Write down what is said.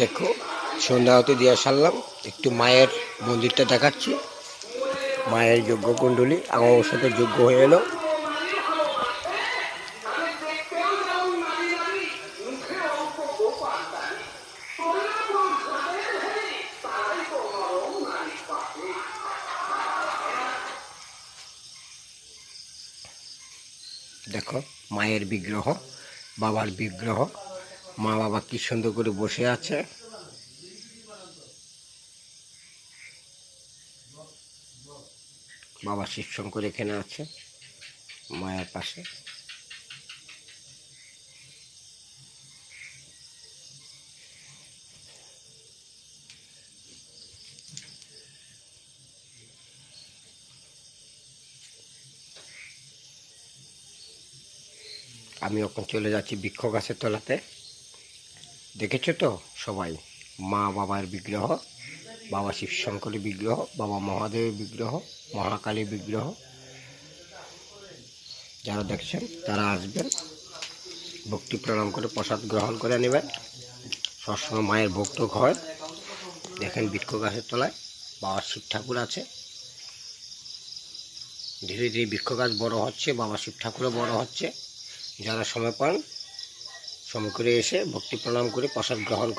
দেখো, সন্ধ্যা হতে দিয়ে সারলাম। একটু মায়ের মন্দিরটা দেখাচ্ছি। মায়ের যজ্ঞ কুণ্ডলী আমার সাথে যজ্ঞ হয়ে এলো। দেখো, মায়ের বিগ্রহ, বাবার বিগ্রহ। মা বাবা কি সুন্দর করে বসে আছে। বাবা শিবশঙ্কর এখানে আছে, মায়ের পাশে। আমি এখন চলে যাচ্ছি বৃক্ষ গাছের তলাতে। দেখেছ তো সবাই? মা বাবার বিগ্রহ, বাবা শিবশঙ্করের বিগ্রহ, বাবা মহাদেবের বিগ্রহ মহাকালীর বিগ্রহ। যারা দেখছেন, তারা আসবেন, ভক্তি প্রণাম করে প্রসাদ গ্রহণ করে নেবেন। সবসময় মায়ের ভক্ত হয় দেখেন বৃক্ষ গাছের তলায় বাবার শিব ঠাকুর আছে। ধীরে ধীরে বৃক্ষ গাছ বড় হচ্ছে, বাবা শিব ঠাকুরও বড় হচ্ছে। যারা সময় পান সময় করে এসে ভক্তি প্রণাম করে প্রসাদ গ্রহণ